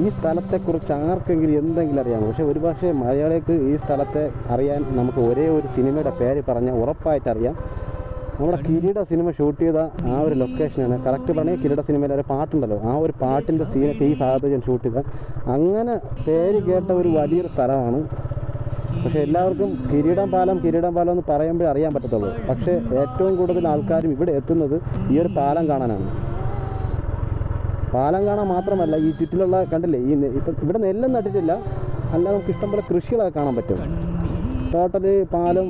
ഈ സ്ഥലത്തെക്കുറിച്ച് ആർക്കെങ്കിലും എന്തെങ്കിലും അറിയാമോ? പക്ഷെ ഒരുപക്ഷെ മലയാളികൾക്ക് ഈ സ്ഥലത്തെ അറിയാൻ നമുക്ക് ഒരേ ഒരു സിനിമയുടെ പേര് പറഞ്ഞാൽ ഉറപ്പായിട്ട് അറിയാം. നമ്മുടെ കിരീട സിനിമ ഷൂട്ട് ചെയ്ത ആ ഒരു ലൊക്കേഷനാണ്. കറക്റ്റ് പറഞ്ഞാൽ കിരീട സിനിമയിലെ ഒരു പാട്ടുണ്ടല്ലോ. ആ ഒരു പാട്ടിന്റെ സീനൊക്കെ ഈ ഭാഗത്ത് ഞാൻ ഷൂട്ട് ചെയ്ത. അങ്ങനെ പേര് കേട്ട ഒരു വലിയൊരു സ്ഥലമാണ്. പക്ഷേ എല്ലാവർക്കും കിരീടം പാലം കിരീടം പാലം എന്ന് പറയുമ്പോഴേ അറിയാൻ പറ്റത്തുള്ളൂ. പക്ഷേ ഏറ്റവും കൂടുതൽ ആൾക്കാരും ഇവിടെ എത്തുന്നത് ഈ ഒരു പാലം കാണാനാണ്. പാലം കാണാൻ മാത്രമല്ല ഈ ചുറ്റിലുള്ള കണ്ടില്ലേ ഈ ഇപ്പം ഇവിടെ നെല്ലും നട്ടിട്ടില്ല. അല്ല നമുക്ക് ഇഷ്ടംപോലെ കൃഷികളൊക്കെ കാണാൻ പറ്റും. ടോട്ടൽ പാലം.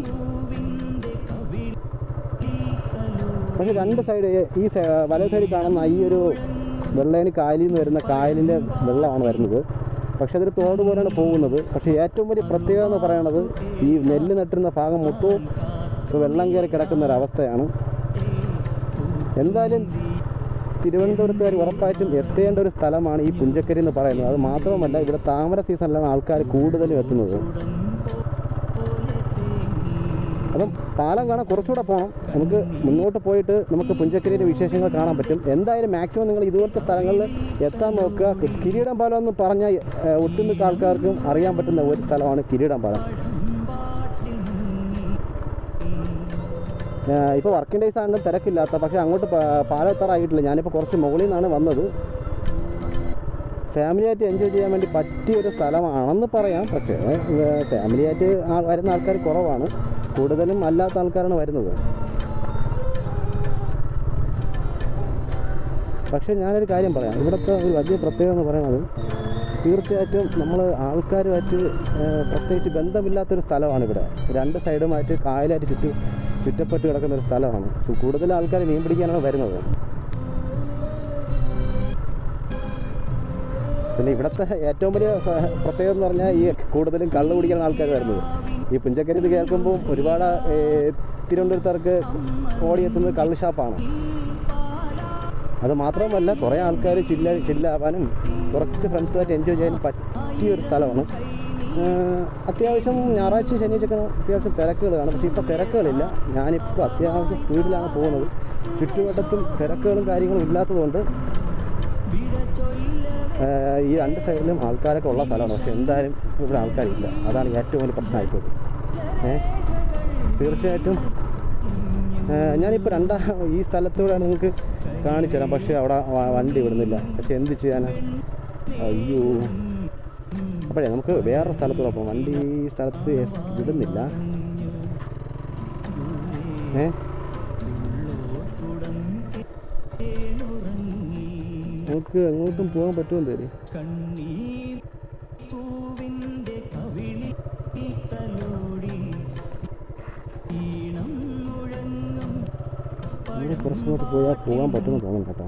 പക്ഷെ രണ്ട് സൈഡ് ഈ വല സൈഡിൽ കാണുന്ന ഈ ഒരു വെള്ളേന് കായലിൽ നിന്ന് വരുന്ന കായലിന്റെ വെള്ളമാണ് വരുന്നത്. പക്ഷെ അതൊരു തോട് പോലെയാണ് പോകുന്നത്. പക്ഷേ ഏറ്റവും വലിയ പ്രത്യേകത എന്ന് പറയുന്നത് ഈ നെല്ല് നട്ടിരുന്ന ഭാഗം മൊത്തവും വെള്ളം കയറി കിടക്കുന്ന ഒരു അവസ്ഥയാണ് എന്തായാലും തിരുവനന്തപുരത്തുകാർ ഉറപ്പായിട്ടും എത്തേണ്ട ഒരു സ്ഥലമാണ് ഈ പുഞ്ചക്കരി എന്ന് പറയുന്നത്. അത് മാത്രമല്ല ഇവിടെ താമര സീസണിലാണ് ആൾക്കാർ കൂടുതലും എത്തുന്നത്. അപ്പം പാലം കാണാൻ കുറച്ചുകൂടെ പോകണം നമുക്ക് മുന്നോട്ട് പോയിട്ട് നമുക്ക് പുഞ്ചക്കരിയുടെ വിശേഷങ്ങൾ കാണാൻ പറ്റും. എന്തായാലും മാക്സിമം നിങ്ങൾ ഇതുപോലത്തെ സ്ഥലങ്ങളിൽ എത്താൻ നോക്കുക. കിരീടം പാലം എന്ന് പറഞ്ഞാൽ ഒട്ടുമിക്ക ആൾക്കാർക്കും അറിയാൻ പറ്റുന്ന ഒരു സ്ഥലമാണ് കിരീടം പാലം. ഇപ്പോൾ വർക്കിംഗ് ഡേയ്സ് ആണെങ്കിലും തിരക്കില്ലാത്ത പക്ഷേ അങ്ങോട്ട് പാലം എത്താറായിട്ടില്ല. ഞാനിപ്പോൾ കുറച്ച് മുകളിൽ നിന്നാണ് വന്നത്. ഫാമിലിയായിട്ട് എൻജോയ് ചെയ്യാൻ വേണ്ടി പറ്റിയ ഒരു സ്ഥലമാണെന്ന് പറയാം. പക്ഷേ ഫാമിലിയായിട്ട് വരുന്ന ആൾക്കാർ കുറവാണ്. കൂടുതലും അല്ലാത്ത ആൾക്കാരാണ് വരുന്നത്. പക്ഷേ ഞാനൊരു കാര്യം പറയാം. ഇവിടുത്തെ ഒരു വലിയ പ്രത്യേകത എന്ന് പറയുന്നത് തീർച്ചയായിട്ടും നമ്മൾ ആൾക്കാരുമായിട്ട് പ്രത്യേകിച്ച് ബന്ധമില്ലാത്തൊരു സ്ഥലമാണ് ഇവിടെ രണ്ട് സൈഡുമായിട്ട് കായലായിട്ട് ചുറ്റി ചുറ്റപ്പെട്ട് കിടക്കുന്ന ഒരു സ്ഥലമാണ്. കൂടുതൽ ആൾക്കാർ മീൻ പിടിക്കാനാണ് വരുന്നത്. പിന്നെ ഇവിടുത്തെ ഏറ്റവും വലിയ പ്രത്യേകത എന്ന് പറഞ്ഞാൽ ഈ കൂടുതലും കള്ള് കുടിക്കാൻ ആൾക്കാർ വരുന്നത്. ഈ പുഞ്ചക്കരി ഇത് കേൾക്കുമ്പോൾ ഒരുപാട് തിരുവനന്തപുരത്തേക്ക് തിരുവനന്തപുരത്തുകാർക്ക് ഓടിയെത്തുന്നത് കള്ള് ഷാപ്പാണ്. അത് മാത്രമല്ല കുറേ ആൾക്കാർ ചില്ല ചില്ലാവാനും കുറച്ച് ഫ്രണ്ട്സുമായിട്ട് എൻജോയ് ചെയ്യാനും പറ്റിയ ഒരു സ്ഥലമാണ്. അത്യാവശ്യം ഞായറാഴ്ച ശനിയാഴ്ചയൊക്കെ അത്യാവശ്യം തിരക്കുകൾ കാണും പക്ഷേ ഇപ്പോൾ തിരക്കുകളില്ല. ഞാനിപ്പോൾ അത്യാവശ്യം സ്പീഡിലാണ് പോകുന്നത്. ചുറ്റുവട്ടത്തും തിരക്കുകളും കാര്യങ്ങളും ഇല്ലാത്തതുകൊണ്ട് ഈ രണ്ട് സൈഡിലും ആൾക്കാരൊക്കെ ഉള്ള സ്ഥലമാണ്. പക്ഷെ എന്തായാലും ഇവിടെ ആൾക്കാരില്ല. അതാണ് ഏറ്റവും വലിയ പ്രശ്നമായിപ്പോയത്. ഏഹ് തീർച്ചയായിട്ടും ഞാനിപ്പോൾ രണ്ടാ ഈ സ്ഥലത്തൂടെ നിങ്ങൾക്ക് കാണിച്ചു തരാം. പക്ഷേ അവിടെ വണ്ടി വിടുന്നില്ല. പക്ഷെ എന്ത് ചെയ്യാനാ? അയ്യോ. അപ്പോഴേ നമുക്ക് വേറെ സ്ഥലത്തൂടെ പോകാം. വണ്ടി ഈ സ്ഥലത്ത് വിടുന്നില്ല. ഏ? നമുക്ക് അങ്ങോട്ടും പോകാൻ പറ്റുമോ തരും കുറച്ചുകൂടെ പോയാൽ പോകാൻ പറ്റുമെന്ന് തോന്നുന്നു കേട്ടോ.